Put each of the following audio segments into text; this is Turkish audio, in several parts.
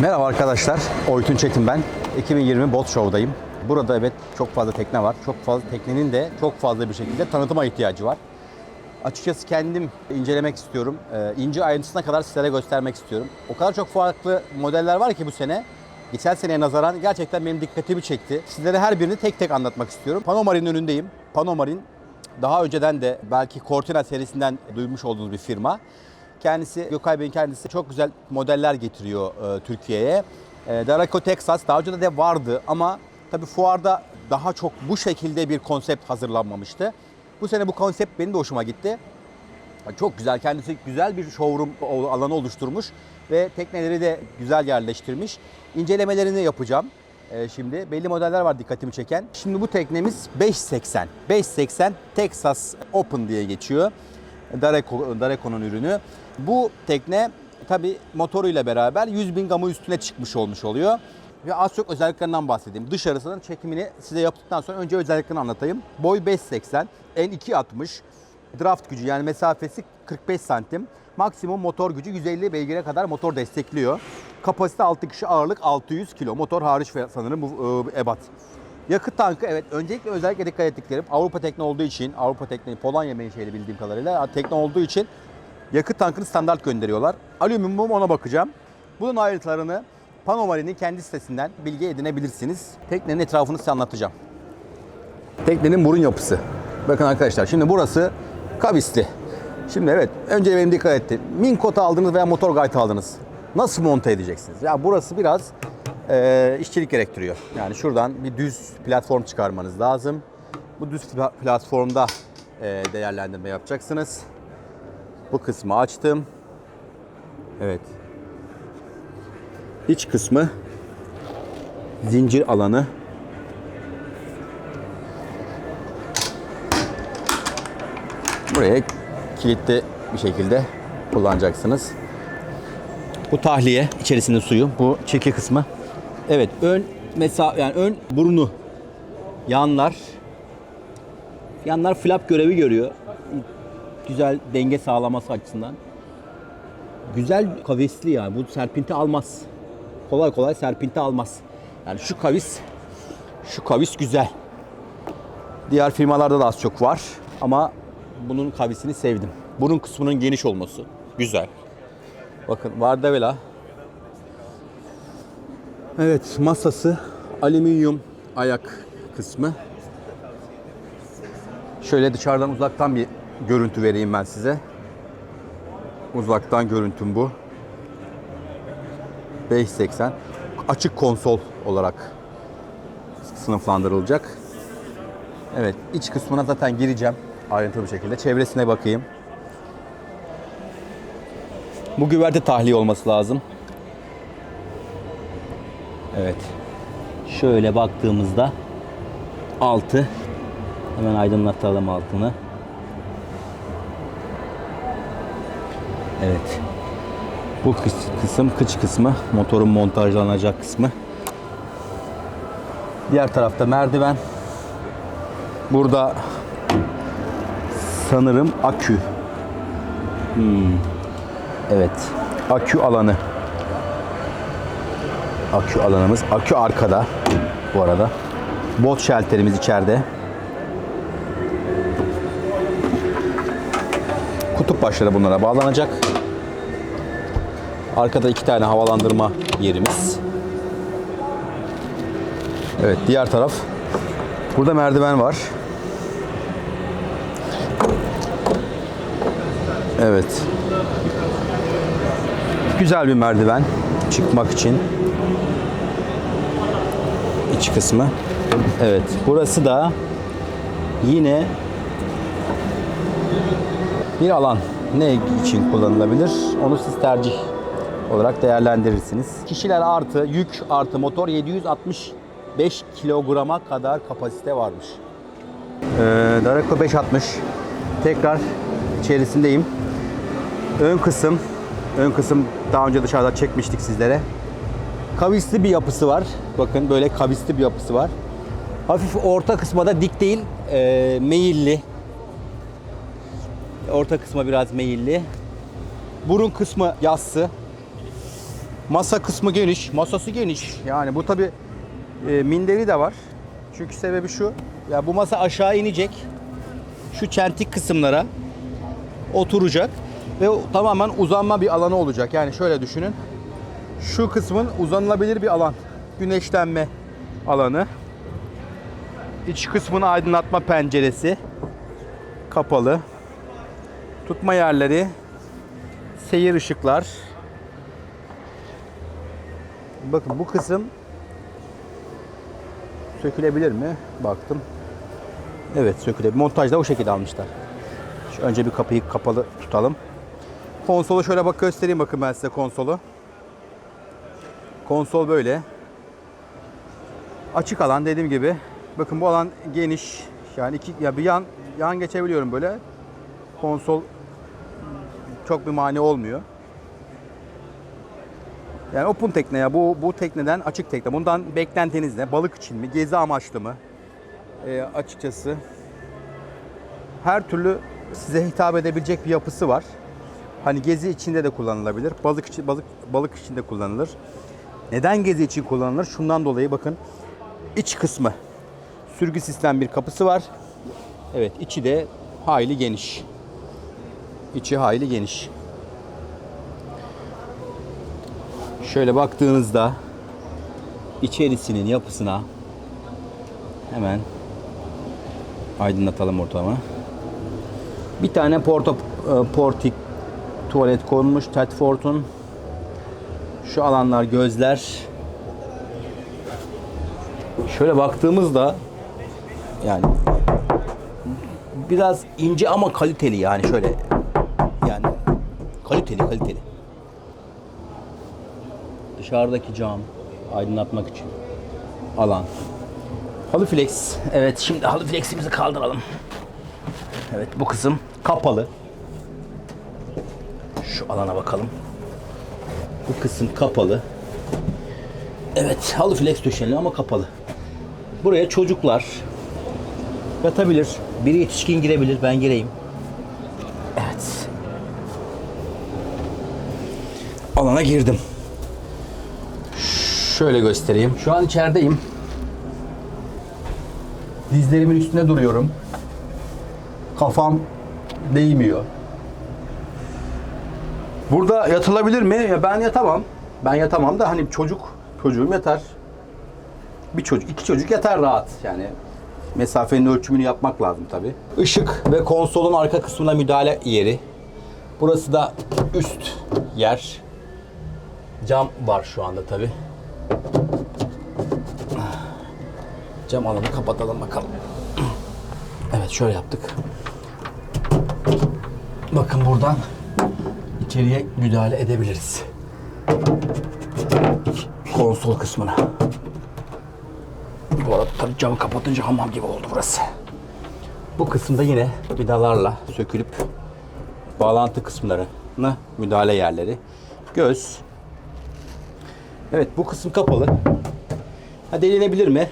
Merhaba arkadaşlar. Oytun Çetin ben. 2020 Bot Show'dayım. Burada evet çok fazla tekne var. Çok fazla teknenin de çok fazla bir şekilde tanıtıma ihtiyacı var. Açıkçası kendim incelemek istiyorum. Ee, ince ayrıntısına kadar sizlere göstermek istiyorum. O kadar çok farklı modeller var ki bu sene. Geçen seneye nazaran gerçekten benim dikkatimi çekti. Sizlere her birini tek tek anlatmak istiyorum. Panomarin önündeyim. Panomarin daha önceden de belki Cortina serisinden duymuş olduğunuz bir firma. Kendisi, Gökay Bey'in kendisi çok güzel modeller getiriyor e, Türkiye'ye. E, Daraco Texas daha önce de vardı ama tabii fuarda daha çok bu şekilde bir konsept hazırlanmamıştı. Bu sene bu konsept benim de hoşuma gitti. Çok güzel. Kendisi güzel bir showroom alanı oluşturmuş ve tekneleri de güzel yerleştirmiş. İncelemelerini yapacağım. Ee, şimdi belli modeller var dikkatimi çeken. Şimdi bu teknemiz 580. 580 Texas Open diye geçiyor. Dareco, Dareco'nun ürünü. Bu tekne tabi motoruyla beraber 100 bin gamı üstüne çıkmış olmuş oluyor. Ve az çok özelliklerinden bahsedeyim. Dışarısının çekimini size yaptıktan sonra önce özelliklerini anlatayım. Boy 5.80, en 2.60, draft gücü yani mesafesi 45 santim. Maksimum motor gücü 150 beygire kadar motor destekliyor. Kapasite 6 kişi ağırlık 600 kilo. Motor hariç sanırım bu e, ebat. Yakıt tankı evet öncelikle özellikle dikkat ettiklerim Avrupa tekne olduğu için Avrupa tekne Polonya menşeli bildiğim kadarıyla tekne olduğu için yakıt tankını standart gönderiyorlar. Alüminyum ona bakacağım. Bunun ayrıntılarını Panomarin'in kendi sitesinden bilgi edinebilirsiniz. Teknenin etrafını size anlatacağım. Teknenin burun yapısı. Bakın arkadaşlar şimdi burası kavisli. Şimdi evet önce benim dikkat ettim. Min kota aldınız veya motor gayet aldınız. Nasıl monte edeceksiniz? Ya burası biraz e, işçilik gerektiriyor. Yani şuradan bir düz platform çıkarmanız lazım. Bu düz pla- platformda e, değerlendirme yapacaksınız. Bu kısmı açtım. Evet. İç kısmı zincir alanı. Buraya kilitli bir şekilde kullanacaksınız. Bu tahliye içerisinde suyu. Bu çeki kısmı. Evet ön mesela yani ön burnu yanlar yanlar flap görevi görüyor. Güzel denge sağlaması açısından. Güzel kavisli yani. Bu serpinti almaz. Kolay kolay serpinti almaz. Yani şu kavis şu kavis güzel. Diğer firmalarda da az çok var ama bunun kavisini sevdim. Bunun kısmının geniş olması güzel. Bakın Vardavela. Evet masası alüminyum ayak kısmı. Şöyle dışarıdan uzaktan bir görüntü vereyim ben size. Uzaktan görüntüm bu. 580 açık konsol olarak sınıflandırılacak. Evet iç kısmına zaten gireceğim ayrıntılı bir şekilde. Çevresine bakayım. Bu güverte tahliye olması lazım. Evet. Şöyle baktığımızda altı hemen aydınlatalım altını. Evet. Bu kıs- kısım kıç kısmı, motorun montajlanacak kısmı. Diğer tarafta merdiven. Burada sanırım akü. Hmm. Evet. Akü alanı. Akü alanımız. Akü arkada bu arada. Bot şelterimiz içeride. Kutup başları bunlara bağlanacak. Arkada iki tane havalandırma yerimiz. Evet diğer taraf. Burada merdiven var. Evet. Güzel bir merdiven çıkmak için. İç kısmı. Evet. Burası da yine bir alan. Ne için kullanılabilir? Onu siz tercih olarak değerlendirirsiniz. Kişiler artı yük artı motor 765 kilograma kadar kapasite varmış. Ee, Daraco 560 tekrar içerisindeyim. Ön kısım ön kısım daha önce dışarıda çekmiştik sizlere. Kavisli bir yapısı var. Bakın böyle kavisli bir yapısı var. Hafif orta kısma da dik değil, e, meyilli. Orta kısma biraz meyilli. Burun kısmı yassı. Masa kısmı geniş, masası geniş. Yani bu tabi minderi de var. Çünkü sebebi şu. Ya bu masa aşağı inecek. Şu çentik kısımlara oturacak ve tamamen uzanma bir alanı olacak. Yani şöyle düşünün. Şu kısmın uzanılabilir bir alan. Güneşlenme alanı. İç kısmın aydınlatma penceresi kapalı. Tutma yerleri, seyir ışıklar. Bakın bu kısım sökülebilir mi? Baktım. Evet sökülebilir. Montajda o şekilde almışlar. Şu önce bir kapıyı kapalı tutalım. Konsolu şöyle bak göstereyim bakın ben size konsolu. Konsol böyle. Açık alan dediğim gibi. Bakın bu alan geniş. Yani iki ya bir yan yan geçebiliyorum böyle. Konsol çok bir mani olmuyor. Yani open tekne ya bu bu tekneden açık tekne. Bundan beklentiniz ne? Balık için mi? Gezi amaçlı mı? Ee, açıkçası her türlü size hitap edebilecek bir yapısı var. Hani gezi içinde de kullanılabilir. Balık için balık balık için de kullanılır. Neden gezi için kullanılır? Şundan dolayı bakın iç kısmı sürgü sistem bir kapısı var. Evet içi de hayli geniş. İçi hayli geniş. Şöyle baktığınızda içerisinin yapısına hemen aydınlatalım ortamı. Bir tane porta, e, portik tuvalet konmuş Tedford'un. Şu alanlar gözler. Şöyle baktığımızda yani biraz ince ama kaliteli yani şöyle yani kaliteli kaliteli. Dışarıdaki cam aydınlatmak için alan. Halı flex. Evet şimdi halı fleximizi kaldıralım. Evet bu kısım kapalı. Şu alana bakalım. Bu kısım kapalı. Evet halı flex döşenli ama kapalı. Buraya çocuklar yatabilir. Biri yetişkin girebilir. Ben gireyim. Evet. Alana girdim. Şöyle göstereyim. Şu an içerideyim. Dizlerimin üstünde duruyorum. Kafam değmiyor. Burada yatılabilir mi? Ya ben yatamam. Ben yatamam da hani çocuk, çocuğum yatar. Bir çocuk, iki çocuk yatar rahat. Yani mesafenin ölçümünü yapmak lazım tabi. Işık ve konsolun arka kısmına müdahale yeri. Burası da üst yer. Cam var şu anda tabi. Cam alanı kapatalım bakalım. Evet şöyle yaptık. Bakın buradan içeriye müdahale edebiliriz. Konsol kısmına. Bu arada tabii camı kapatınca hamam gibi oldu burası. Bu kısımda yine vidalarla sökülüp bağlantı kısımlarına müdahale yerleri. Göz. Evet bu kısım kapalı. Ha delinebilir mi?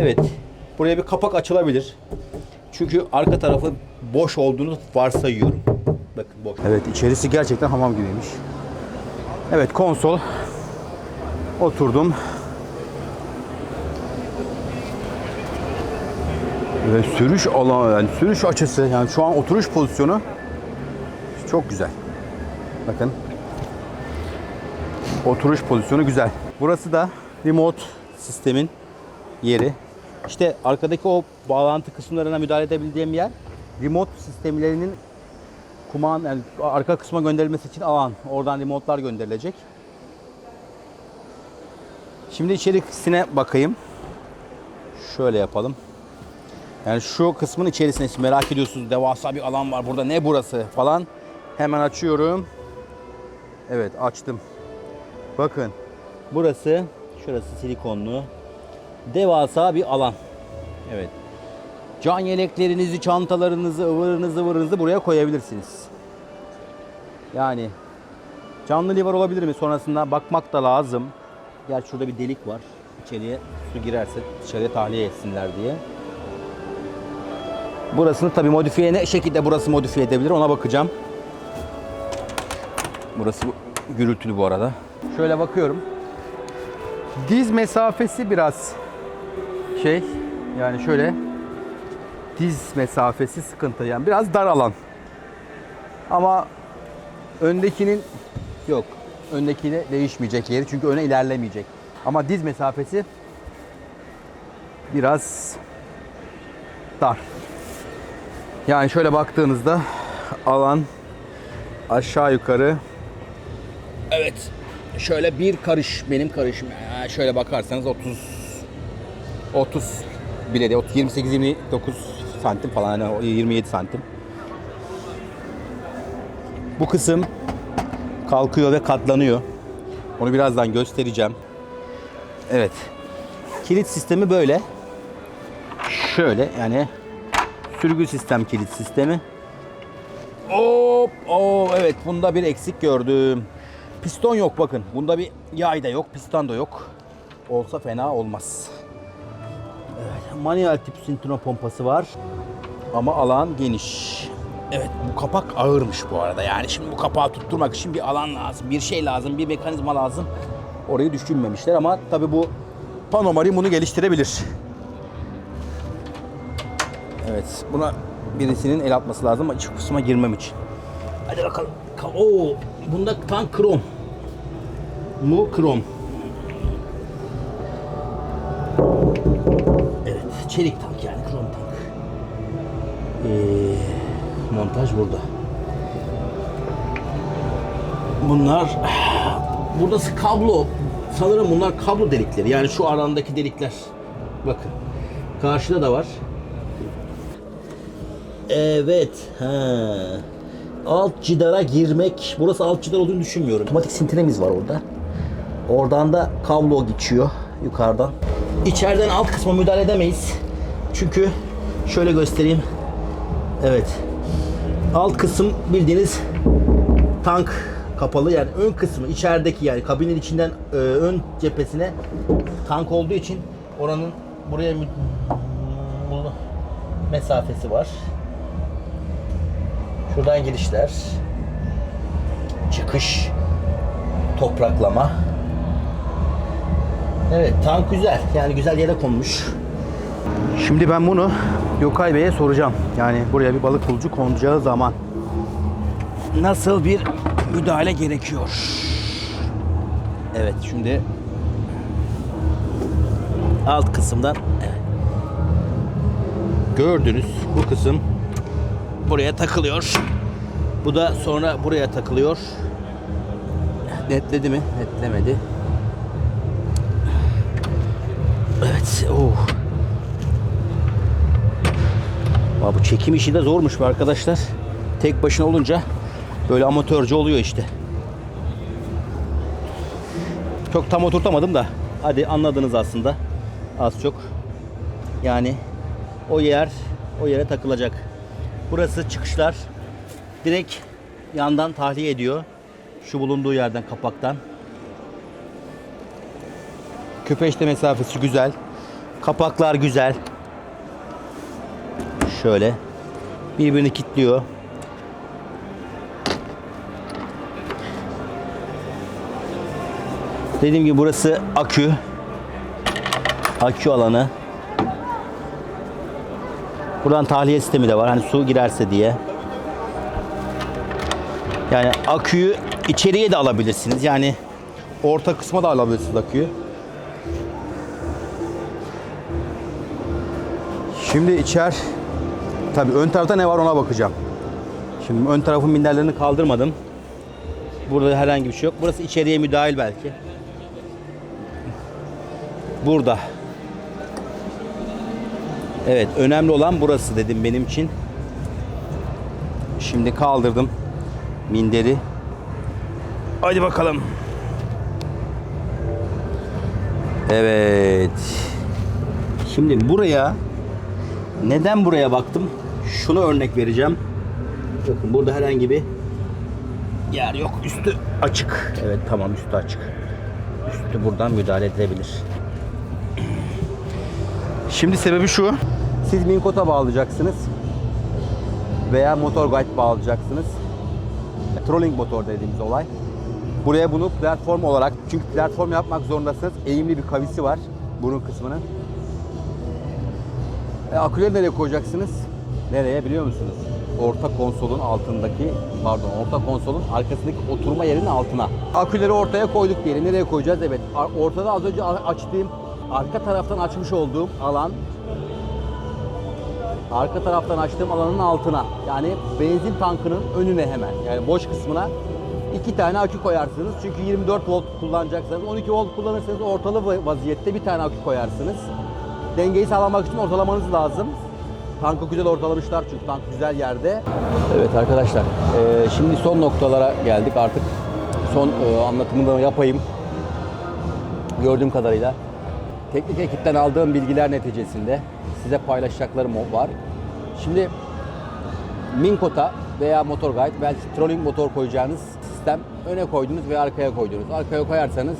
Evet. Buraya bir kapak açılabilir. Çünkü arka tarafı boş olduğunu varsayıyorum. Evet içerisi gerçekten hamam gibiymiş. Evet konsol. Oturdum. Ve sürüş alanı, yani sürüş açısı, yani şu an oturuş pozisyonu çok güzel. Bakın. Oturuş pozisyonu güzel. Burası da remote sistemin yeri. İşte arkadaki o bağlantı kısımlarına müdahale edebildiğim yer remote sistemlerinin kuman yani arka kısma gönderilmesi için alan. Oradan remote'lar gönderilecek. Şimdi içerisine bakayım. Şöyle yapalım. Yani şu kısmın içerisine şimdi merak ediyorsunuz devasa bir alan var burada ne burası falan. Hemen açıyorum. Evet açtım. Bakın burası şurası silikonlu. Devasa bir alan. Evet. Can yeleklerinizi, çantalarınızı, ıvırınızı, ıvırınızı buraya koyabilirsiniz. Yani canlı livar olabilir mi? Sonrasında bakmak da lazım. Gel şurada bir delik var. İçeriye su girerse dışarıya tahliye etsinler diye. Burasını tabii modifiye ne şekilde burası modifiye edebilir ona bakacağım. Burası bu- gürültülü bu arada. Şöyle bakıyorum. Diz mesafesi biraz şey yani şöyle diz mesafesi sıkıntı yani biraz dar alan. Ama öndekinin yok. Öndekine değişmeyecek yeri çünkü öne ilerlemeyecek. Ama diz mesafesi biraz dar. Yani şöyle baktığınızda alan aşağı yukarı Evet. Şöyle bir karış benim karışım. Yani şöyle bakarsanız 30 30 bile de 28 29 santim falan yani o 27 santim. Bu kısım kalkıyor ve katlanıyor. Onu birazdan göstereceğim. Evet. Kilit sistemi böyle. Şöyle yani sürgü sistem kilit sistemi. Hop, oh, evet bunda bir eksik gördüm. Piston yok bakın. Bunda bir yay da yok, piston da yok. Olsa fena olmaz. Evet, manuel tip sintino pompası var. Ama alan geniş. Evet bu kapak ağırmış bu arada. Yani şimdi bu kapağı tutturmak için bir alan lazım, bir şey lazım, bir mekanizma lazım. Orayı düşünmemişler ama tabi bu Panomarin bunu geliştirebilir. Evet buna birisinin el atması lazım iç kısma girmem için. Hadi bakalım. Ka- Oo, bunda tank krom. Bu krom. Çelik tank yani krom tank. Ee, montaj burada. Bunlar Burası kablo. Sanırım bunlar kablo delikleri. Yani şu arandaki delikler. Bakın. Karşıda da var. Evet. Ha. Alt cidara girmek. Burası alt cidar olduğunu düşünmüyorum. Otomatik sintiremiz var orada. Oradan da kablo geçiyor yukarıdan. İçeriden alt kısma müdahale edemeyiz. Çünkü şöyle göstereyim. Evet. Alt kısım bildiğiniz tank kapalı yani ön kısmı içerideki yani kabinin içinden e, ön cephesine tank olduğu için oranın buraya mesafesi var. Şuradan girişler. Çıkış. Topraklama. Evet tank güzel. Yani güzel yere konmuş. Şimdi ben bunu Yokay Bey'e soracağım. Yani buraya bir balık bulucu konacağı zaman nasıl bir müdahale gerekiyor? Evet şimdi alt kısımdan gördünüz bu kısım buraya takılıyor. Bu da sonra buraya takılıyor. Netledi mi? Netlemedi. Oh. Aa, bu çekim işi de zormuş be arkadaşlar. Tek başına olunca böyle amatörce oluyor işte. Çok tam oturtamadım da. Hadi anladınız aslında. Az çok. Yani o yer o yere takılacak. Burası çıkışlar. Direkt yandan tahliye ediyor. Şu bulunduğu yerden kapaktan. Köpeşte mesafesi güzel. Kapaklar güzel. Şöyle. Birbirini kilitliyor. Dediğim gibi burası akü. Akü alanı. Buradan tahliye sistemi de var. Hani su girerse diye. Yani aküyü içeriye de alabilirsiniz. Yani orta kısma da alabilirsiniz aküyü. Şimdi içer tabii ön tarafta ne var ona bakacağım. Şimdi ön tarafın minderlerini kaldırmadım. Burada herhangi bir şey yok. Burası içeriye müdahil belki. Burada. Evet, önemli olan burası dedim benim için. Şimdi kaldırdım minderi. Hadi bakalım. Evet. Şimdi buraya neden buraya baktım? Şunu örnek vereceğim. Bakın burada herhangi bir yer yok. Üstü açık. Evet tamam üstü açık. Üstü buradan müdahale edilebilir. Şimdi sebebi şu. Siz Minkot'a bağlayacaksınız. Veya motor guide bağlayacaksınız. Trolling motor dediğimiz olay. Buraya bunu platform olarak, çünkü platform yapmak zorundasınız. Eğimli bir kavisi var burun kısmının. E, aküleri nereye koyacaksınız? Nereye biliyor musunuz? Orta konsolun altındaki, pardon orta konsolun arkasındaki oturma yerinin altına. Aküleri ortaya koyduk diyelim. Nereye koyacağız? Evet. Ortada az önce açtığım, arka taraftan açmış olduğum alan arka taraftan açtığım alanın altına yani benzin tankının önüne hemen yani boş kısmına iki tane akü koyarsınız. Çünkü 24 volt kullanacaksanız 12 volt kullanırsanız ortalı va- vaziyette bir tane akü koyarsınız. Dengeyi sağlamak için ortalamanız lazım. Tankı güzel ortalamışlar çünkü tank güzel yerde. Evet arkadaşlar eee, şimdi son noktalara geldik artık. Son eee, anlatımını da yapayım. Gördüğüm kadarıyla teknik ekipten aldığım bilgiler neticesinde size paylaşacaklarım var. Şimdi Minkota veya Motor Guide belki trolling motor koyacağınız sistem öne koydunuz ve arkaya koydunuz. Arkaya koyarsanız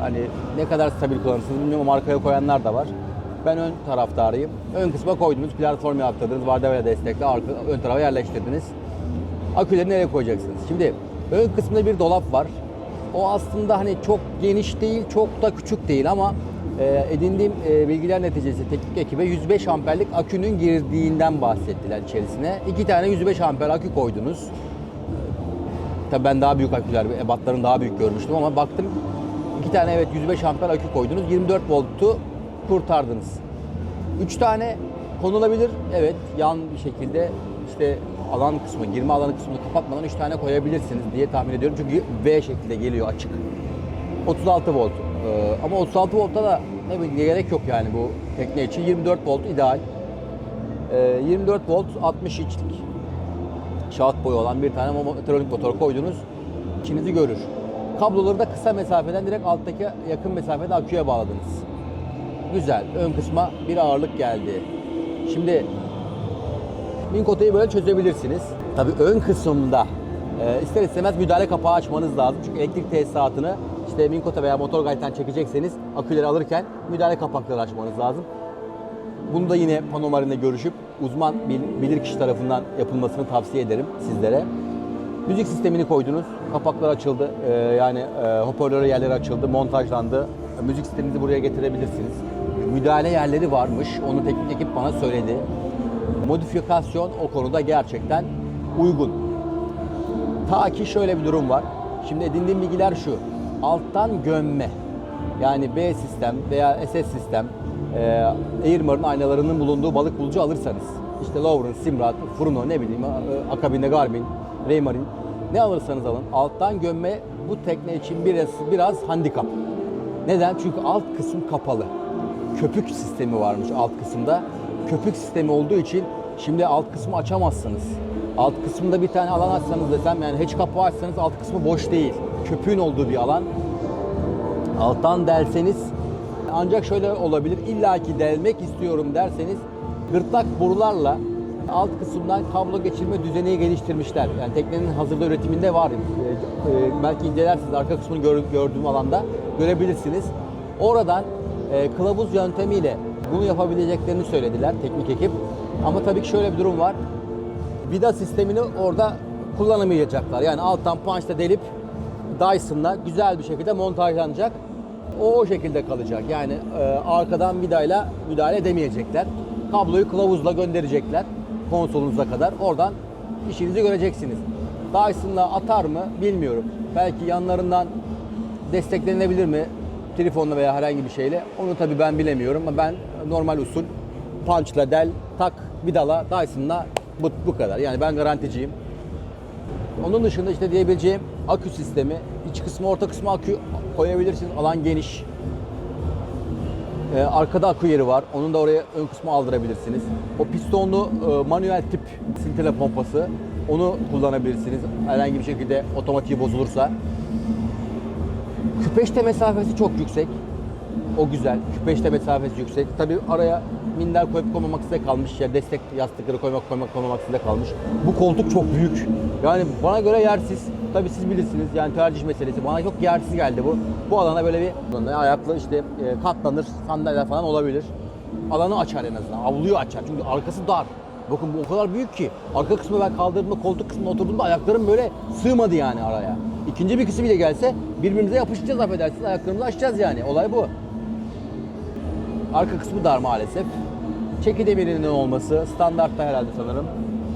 hani ne kadar stabil kullanırsınız bilmiyorum ama koyanlar da var. Ben ön taraftarıyım. Ön kısma koydunuz, platform yaptırdınız, Vardavya destekli arka, ön tarafa yerleştirdiniz. Aküleri nereye koyacaksınız? Şimdi ön kısmında bir dolap var. O aslında hani çok geniş değil, çok da küçük değil ama e, edindiğim e, bilgiler neticesi teknik ekibe 105 amperlik akünün girdiğinden bahsettiler içerisine. İki tane 105 amper akü koydunuz. Tabii ben daha büyük aküler, ebatların daha büyük görmüştüm ama baktım iki tane evet 105 amper akü koydunuz. 24 voltu kurtardınız. 3 tane konulabilir. Evet yan bir şekilde işte alan kısmı, girme alanı kısmını kapatmadan 3 tane koyabilirsiniz diye tahmin ediyorum. Çünkü V şekilde geliyor açık. 36 volt. Ee, ama 36 voltta da ne bileyim gerek yok yani bu tekne için. 24 volt ideal. Ee, 24 volt 60 inçlik şahıt boyu olan bir tane elektronik motor koydunuz. İçinizi görür. Kabloları da kısa mesafeden direkt alttaki yakın mesafede aküye bağladınız. Güzel. Ön kısma bir ağırlık geldi. Şimdi Minkota'yı böyle çözebilirsiniz. Tabii ön kısımda e, ister istemez müdahale kapağı açmanız lazım. Çünkü elektrik tesisatını işte Minkota veya motor gayeten çekecekseniz aküleri alırken müdahale kapakları açmanız lazım. Bunu da yine panomarinde görüşüp uzman bil- bilir kişi tarafından yapılmasını tavsiye ederim sizlere. Müzik sistemini koydunuz, kapaklar açıldı, Ee, yani e, hoparlör yerleri açıldı, montajlandı. Müzik sisteminizi buraya getirebilirsiniz. Müdahale yerleri varmış, onu teknik ekip bana söyledi. Modifikasyon o konuda gerçekten uygun. Ta ki şöyle bir durum var. Şimdi edindiğim bilgiler şu. Alttan gömme. Yani B sistem veya SS sistem e, Airmar'ın aynalarının bulunduğu balık bulucu alırsanız işte Lawrence, Simrad, Furno ne bileyim e, akabinde Garmin, Raymarine ne alırsanız alın alttan gömme bu tekne için biraz biraz handikap. Neden? Çünkü alt kısım kapalı. Köpük sistemi varmış alt kısımda. Köpük sistemi olduğu için şimdi alt kısmı açamazsınız. Alt kısmında bir tane alan açsanız desem yani hiç kapağı açsanız alt kısmı boş değil. Köpüğün olduğu bir alan. Alttan derseniz ancak şöyle olabilir. İlla ki delmek istiyorum derseniz gırtlak borularla alt kısımdan kablo geçirme düzeni geliştirmişler. Yani teknenin hazırda üretiminde var. Ee, e, belki incelersiniz arka kısmını gör- gördüğüm alanda görebilirsiniz. Oradan e, kılavuz yöntemiyle bunu yapabileceklerini söylediler teknik ekip. Ama tabii ki şöyle bir durum var. Vida sistemini orada kullanamayacaklar. Yani alttan punchla delip Dyson'la güzel bir şekilde montajlanacak. O o şekilde kalacak. Yani e, arkadan vidayla müdahale edemeyecekler. Kabloyu kılavuzla gönderecekler konsolunuza kadar. Oradan işinizi göreceksiniz. Dyson'la atar mı bilmiyorum. Belki yanlarından desteklenebilir mi? Telefonla veya herhangi bir şeyle. Onu tabii ben bilemiyorum ama ben normal usul punchla del, tak, vidala, Dyson'la bu, bu kadar. Yani ben garanticiyim. Onun dışında işte diyebileceğim akü sistemi, iç kısmı, orta kısmı akü koyabilirsiniz. Alan geniş. Ee, arkada akü yeri var. Onun da oraya ön kısmı aldırabilirsiniz. O pistonlu e, manuel tip sintele pompası. Onu kullanabilirsiniz. Herhangi bir şekilde otomatiği bozulursa. Küpeşte mesafesi çok yüksek. O güzel. Küpeşte mesafesi yüksek. Tabii araya minder koyup koymamak size kalmış. Ya destek yastıkları koymak koymak koymamak size kalmış. Bu koltuk çok büyük. Yani bana göre yersiz. Tabii siz bilirsiniz. Yani tercih meselesi. Bana çok yersiz geldi bu. Bu alana böyle bir ayaklı işte e, katlanır sandalye falan olabilir. Alanı açar en azından. Avluyu açar. Çünkü arkası dar. Bakın bu o kadar büyük ki. Arka kısmı ben kaldırdığımda koltuk kısmına oturduğumda ayaklarım böyle sığmadı yani araya. İkinci bir kısmı bile gelse birbirimize yapışacağız affedersiniz. Ayaklarımızı açacağız yani. Olay bu. Arka kısmı dar maalesef. Çeki demirinin olması standartta herhalde sanırım.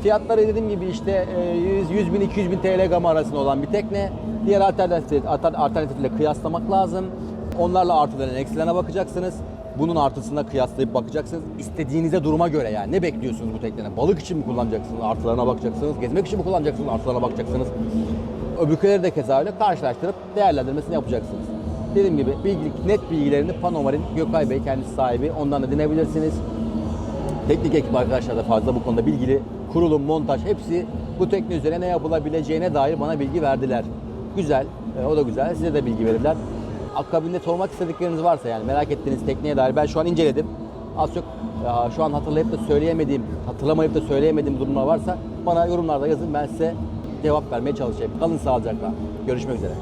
Fiyatları dediğim gibi işte e, 100, 100 bin 200 bin TL gama arasında olan bir tekne. Diğer alternatif, alter- alternatifle kıyaslamak lazım. Onlarla artılarına eksilerine bakacaksınız. Bunun artısına kıyaslayıp bakacaksınız. İstediğinize duruma göre yani. Ne bekliyorsunuz bu tekneden? Balık için mi kullanacaksınız? Artılarına bakacaksınız. Gezmek için mi kullanacaksınız? Artılarına bakacaksınız. Öbürküleri de keza öyle karşılaştırıp değerlendirmesini yapacaksınız. Dediğim gibi bilgilik, net bilgilerini Panomar'ın Gökay Bey kendisi sahibi. Ondan da dinleyebilirsiniz. Teknik ekip arkadaşlar da fazla bu konuda bilgili. Kurulum, montaj hepsi bu tekne üzerine ne yapılabileceğine dair bana bilgi verdiler. Güzel, e, o da güzel. Size de bilgi verirler. Akabinde sormak istedikleriniz varsa yani merak ettiğiniz tekneye dair ben şu an inceledim. Az çok ya, şu an hatırlayıp da söyleyemediğim, hatırlamayıp da söyleyemediğim durumlar varsa bana yorumlarda yazın. Ben size cevap vermeye çalışayım. Kalın sağlıcakla. Görüşmek üzere.